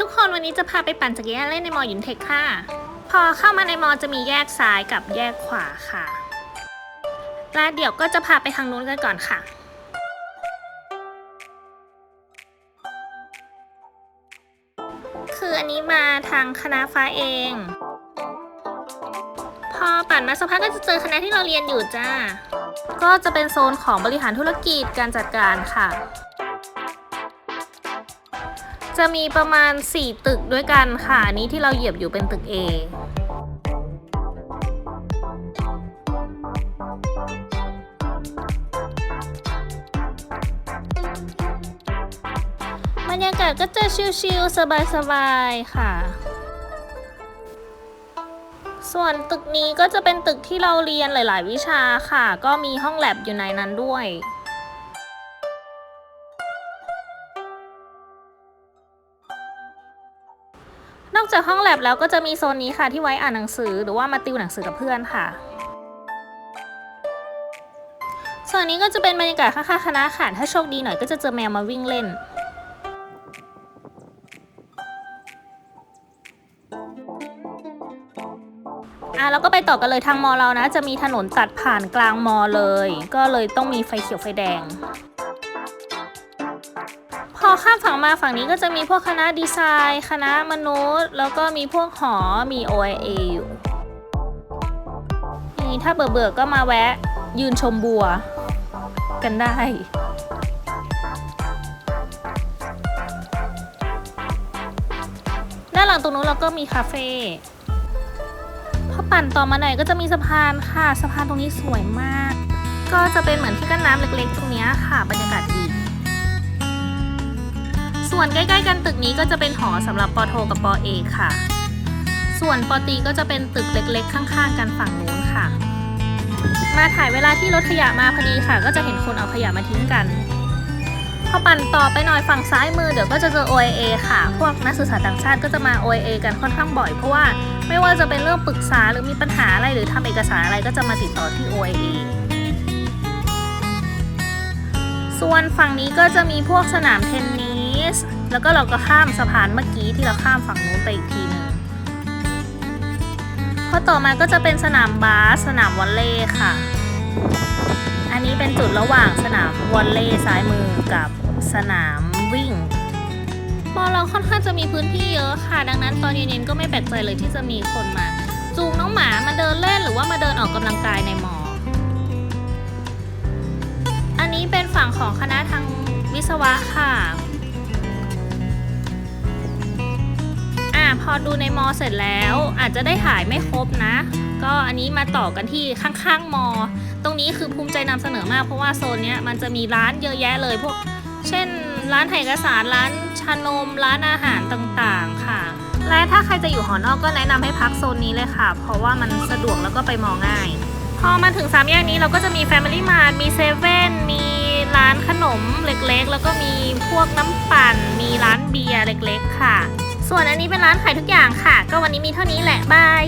ทุกคนวันนี้จะพาไปปั่นจักรยานเล่นในมอยุนเทคค่ะ พอเข้ามาในมอจะมีแยกซ้ายกับแยกขวาค่ะ แล้วเดี๋ยวก็จะพาไปทางนู้นกันก่อนค่ะคืออันนี้มาทางคณะฟ้าเอง พอปั่นมาสักพักก็จะเจอคณะที่เราเรียนอยู่จ้า ก็จะเป็นโซนของบริหารธุรกิจการจัดการค่ะ จะมีประมาณ 4 ตึกด้วยกันค่ะอันนี้ที่เราเหยียบอยู่เป็นตึก A บรรยากาศก็จะชิลๆ สบายๆ ค่ะ ส่วนตึกนี้ก็จะเป็นตึกที่เราเรียนหลาย ๆ วิชาค่ะ ก็มีห้องแลบอยู่ในนั้นด้วย นอกจากห้องแลบแล้วก็จะมีโซนนี้ค่ะที่ไว้อ่านหนังสือหรือว่ามาติวหนังสือกับเพื่อนค่ะ ส่วนนี้ก็จะเป็นบรรยากาศข้างๆคณะค่ะถ้าโชคดีหน่อยก็จะเจอแมวมาวิ่งเล่นอะเราก็ไปต่อกันเลยทางมอเรานะ จะมีถนนตัดผ่านกลางมอเลย ก็เลยต้องมีไฟเขียวไฟแดง อข้ามฝั่งมาฝั่งนี้ก็จะมีพวกคณะดีไซน์ คณะมนุษย์ แล้วก็มีพวกหอ มี OIA อยู่นี่ถ้าเบื่อเบื่อๆก็มาแวะยืนชมบัว กันได้ ด้านหลังตรงนู้นเราก็มีคาเฟ่พอปั่นต่อมาหน่อยก็จะมีสะพานค่ะ สะพานตรงนี้สวยมาก ก็จะเป็นเหมือนที่กั้นน้ำเล็กๆ ตรงนี้ค่ะ บรรยากาศดี ส่วนใกล้ ๆ กันตึกนี้ก็จะเป็นหอสำหรับปอโทกับปอเอกค่ะ ส่วนปอตีก็จะเป็นตึกเล็กๆ ข้างๆ กันฝั่งนู้นค่ะ มาถ่ายเวลาที่รถขยะมาพอดีค่ะ ก็จะเห็นคนเอาขยะมาทิ้งกันพอปั่นต่อไปหน่อยฝั่งซ้ายมือเดี๋ยวก็จะเจอ OIA ค่ะ พวกนักศึกษาต่างชาติก็จะมา OIA กันค่อนข้างบ่อยเพราะว่าไม่ว่าจะเป็นเรื่องปรึกษาหรือมีปัญหาอะไรหรือทำเอกสารอะไรก็จะมาติดต่อที่ OIA ส่วนฝั่งนี้ก็จะมีพวกสนามเทนนิส แล้วก็เราก็ข้ามสะพานเมื่อกี้ที่เราข้ามฝั่งนู้นไปอีกทีหนึงพอต่อมาก็จะเป็นสนามบาสสนามวอลเลย์ค่ะ อันนี้เป็นจุดระหว่างสนามวอลเลย์ซ้ายมือกับสนามวิ่งมอเราค่อนข้างจะมีพื้นที่เยอะค่ะ ดังนั้นตอนเย็นๆก็ไม่แปลกใจเลยที่จะมีคนมา จูงน้องหมามาเดินเล่นหรือว่ามาเดินออกกำลังกายในมอ อันนี้เป็นฝั่งของคณะทางวิศวะค่ะ พอดูในมอเสร็จแล้ว อาจจะได้ถ่ายไม่ครบนะ ก็อันนี้มาต่อกันที่ข้างๆมอ ตรงนี้คือภูมิใจนำเสนอมากเพราะว่าโซนเนี้ยมันจะมีร้านเยอะแยะเลยพวก เช่น ร้านถ่ายเอกสารร้านชานม ร้านอาหารต่างๆค่ะ และถ้าใครจะอยู่หอนอกก็แนะนำให้พักโซนนี้เลยค่ะ เพราะว่ามันสะดวกแล้วก็ไปมองง่าย พอมาถึงสามแยกนี้เราก็จะมี Family Mart มีเซเว่นมีร้านขนมเล็กๆ แล้วก็มีพวกน้ำปั่น มีร้านเบียร์เล็กๆ ค่ะ ส่วนอันนี้เป็นร้านขายทุกอย่างค่ะ ก็วันนี้มีเท่านี้แหละ บาย